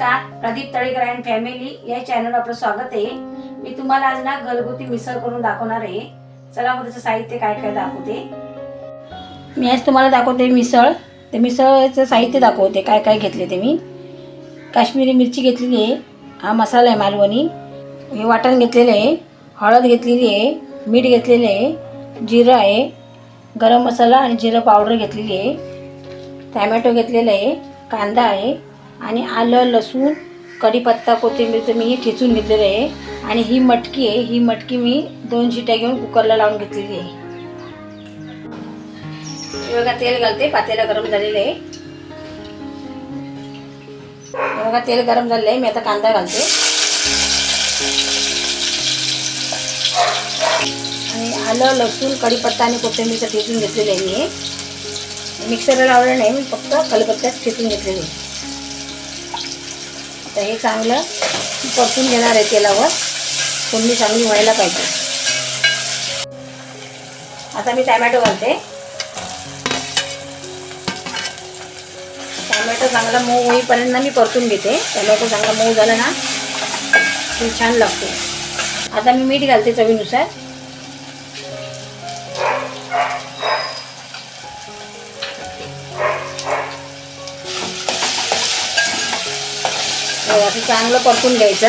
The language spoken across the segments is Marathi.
नमस्कार. प्रदीप तळेकर अँड फॅमिली या चॅनल आपलं स्वागत आहे. मी तुम्हाला आज ना घरगुती मिसळ करून दाखवणार आहे. चला मग त्याचं साहित्य काय काय दाखवते. मी आज तुम्हाला दाखवते मिसळ. ते मिसळचं साहित्य दाखवते. काय काय घेतले ते मी. काश्मीरी मिरची घेतलेली आहे. हा मसाला आहे मालवणी. हे वाटण घेतलेलं आहे. हळद घेतलेली आहे. मीठ घेतलेलं आहे. जिरं आहे. गरम मसाला आणि जिरं पावडर घेतलेली आहे. टॅमॅटो घेतलेलं आहे. कांदा आहे. आणि आलं लसूण कढीपत्ता कोथिंबीरचं मी हे ठेचून घेतलेलं आहे. आणि ही मटकी आहे ही मटकी मी दोन शिट्या घेऊन कुकरला लावून घेतलेली आहे. बघा तेल घालते पातेला गरम झालेलं आहे. बघा तेल गरम झालेलं आहे मी आता कांदा घालते. आणि आलं लसूण कढीपत्ता आणि कोथिंबीरचं ठेचून घेतलेलं आहे मी. मिक्सरला लावलं नाही मी फक्त कलकत्त्यात ठेचून घेतलेले आता हे चांगलं परतून घेणार आहे तेलावर. फोडणी चांगली व्हायला पाहिजे. आता मी टॅमॅटो घालते. टॅमॅटो चांगला मऊ होईपर्यंत मी परतून घेते. टॅमॅटो चांगला मऊ झाला ना छान लागतो. आता मी मीठ घालते चवीनुसार. हे असं चांगलं परतून घ्यायचं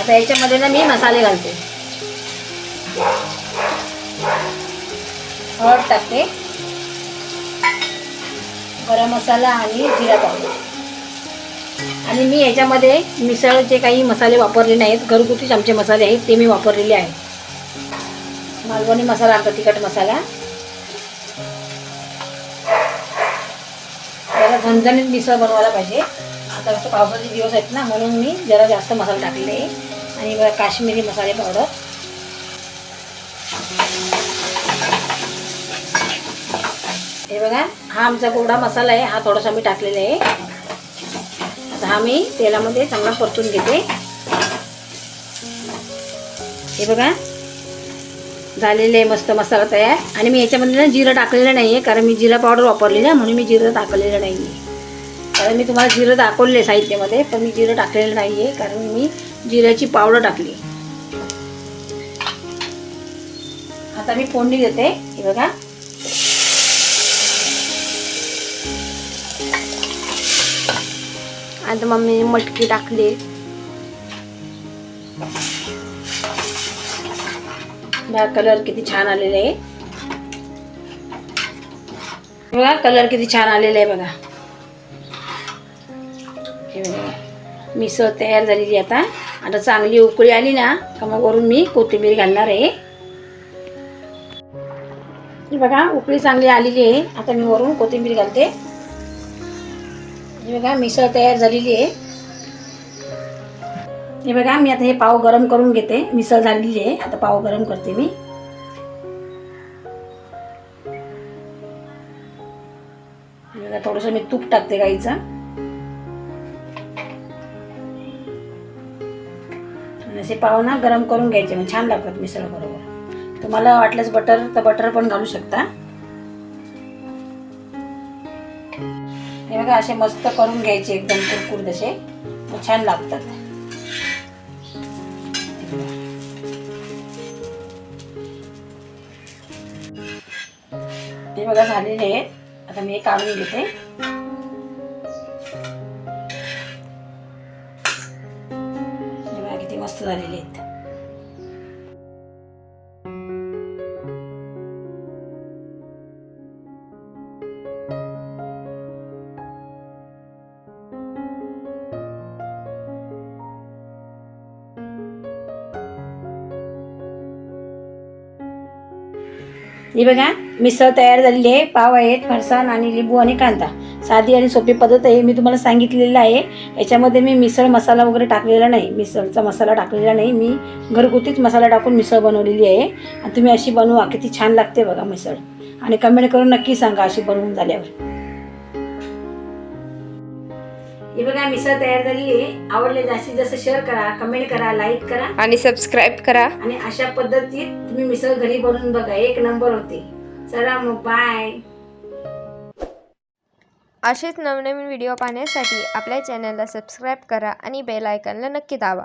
आता याच्यामध्ये ना मी मसाले घालते. हळद टाकते. गरम मसाला आणि जिरा पावडर. आणि मी याच्यामध्ये मिसळ जे काही मसाले वापरले नाहीत घरगुतीच आमचे मसाले आहेत ते मी वापरलेले आहेत. मालवणी मसाला आमचा तिखट मसाला. जरा झणझणीत मिसळ बनवायला पाहिजे. आता कसं पावसाचे दिवस आहेत ना म्हणून मी जरा जास्त मसाला टाकलेले आहे आणि बघा काश्मीरी मसाले पावडर हे बघा हा आमचा गोडा मसाला आहे हा थोडासा मी टाकलेला आहे. आता हा मी तेलामध्ये चांगला परतून घेते. हे बघा झालेले आहे मस्त मसाला तयार. आणि मी याच्यामध्ये ना जिरं टाकलेलं नाही आहे कारण मी जिरा पावडर वापरली ना म्हणून मी जिरं टाकलेलं नाही आहे कारण मी तुम्हाला जिरं दाखवले आहे साहित्यामध्ये पण मी जिरं टाकलेलं नाही आहे कारण मी जिऱ्याची पावडर टाकली. आता मी फोडणी देते. हे बघा. आता मम्मीने मटकी टाकली. बघा कलर किती छान आलेला आहे. बघा कलर किती छान आलेला आहे बघा. हे बघा मिसळ तयार झालेली आहे आता. आता चांगली उकळी आली ना का मग वरून मी कोथिंबीर घालणार आहे. हे बघा उकळी चांगली आलेली आहे. आता मी वरून कोथिंबीर घालते. हे बघा मिसळ तयार झालेली आहे. हे बघा मी आता हे पाव गरम करून घेते. मिसळ झालेली आहे. आता पाव गरम करते मी. बघा थोडंसं मी तूप टाकते गाईचं. असे पाव ना गरम करून घ्यायचे. मग छान लागतात मिसळ बरोबर. तुम्हाला वाटलंच बटर तर बटर पण घालू शकता. हे बघा असे मस्त करून घ्यायचे एकदम कुरकुर तसे छान लागतात. ते बघा झालेले आहेत. आता मी हे काढून घेते. किती मस्त झालेले आहेत. ही बघा मिसळ तयार झालेली आहे पाव आहेत फरसाण आणि लिंबू आणि कांदा. साधी आणि सोपी पद्धत आहे मी तुम्हाला सांगितलेलं आहे. याच्यामध्ये मी मिसळ मसाला वगैरे टाकलेला नाही मिसळचा मसाला टाकलेला नाही. मी घरगुतीच मसाला टाकून मिसळ बनवलेली आहे. आणि तुम्ही अशी बनवा किती छान लागते बघा मिसळ. आणि कमेंट करून नक्की सांगा अशी बनवून झाल्यावर. हे बघा मिसळ तयार झालेली आहे. आवडले जास्तीत जास्त शेअर करा कमेंट करा लाईक करा. आणि सबस्क्राईब करा. आणि अशा पद्धतीत तुम्ही मिसळ घरी बनवून बघा. एक नंबर होते. चला मग बाय असेच नवनवीन व्हिडिओ पाहण्यासाठी आपल्या चॅनलला सबस्क्राईब करा आणि बेल आयकॉनला नक्की दाबा.